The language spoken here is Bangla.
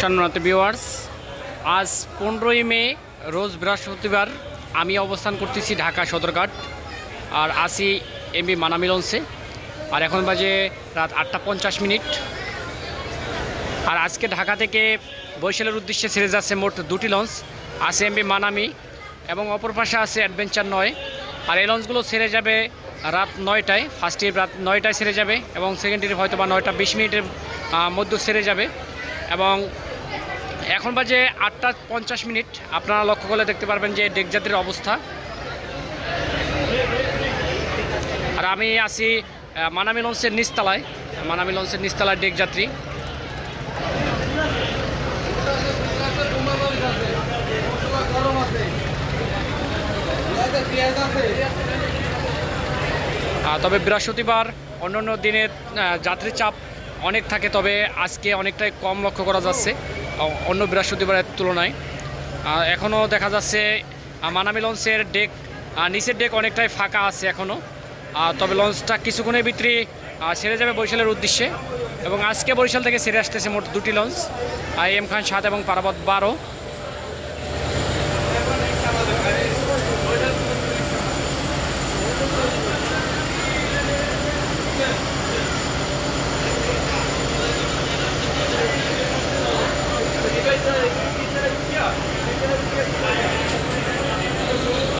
সম্মানিত ভিউয়ার্স আজ পনেরোই মে, রোজ বৃহস্পতিবার আমি অবস্থান করতেছি ঢাকা সদরঘাট, আর আসি এমবি মানামি লঞ্চে আর এখন বাজে রাত আটটা পঞ্চাশ মিনিট। আর আজকে ঢাকা থেকে বৈশালের উদ্দেশ্যে ছেড়ে যাচ্ছে মোট দুটি লঞ্চ আছে এমবি মানামি এবং অপর পাশে আছে অ্যাডভেঞ্চার নয়। আর এই লঞ্চগুলো ছেড়ে যাবে রাত নয়টায় ফার্স্ট ট্রিপ রাত নয়টায় ছেড়ে যাবে এবং সেকেন্ড ট্রিপ হয়তো বা নয়টা বিশ মিনিটের মধ্যে ছেড়ে যাবে। এবং এখন বাজে আটটা পঞ্চাশ মিনিট। আপনারা লক্ষ্য করলে দেখতে পারবেন যে ডেকযাত্রীর অবস্থা। আর আমি আছি মানামি লঞ্চের নিচতলায়। মানামি লঞ্চের নিচতলায় ডেকযাত্রী তবে বৃহস্পতিবার অন্যান্য দিনের আহ, যাত্রীর চাপ অনেক থাকে, তবে আজকে অনেকটাই কম লক্ষ্য করা যাচ্ছে অন্য বৃহস্পতিবারের তুলনায়। এখনও দেখা যাচ্ছে মানামি লঞ্চের ডেক নিচের ডেক অনেকটাই ফাঁকা আছে এখনও তবে লঞ্চটা কিছুক্ষণের ভিতরে সেরে যাবে বরিশালের উদ্দেশ্যে। এবং আজকে বরিশাল থেকে ছেড়ে আসতেছে মোট দুটি লঞ্চ এম খান সাত এবং পারাবত বারো। good.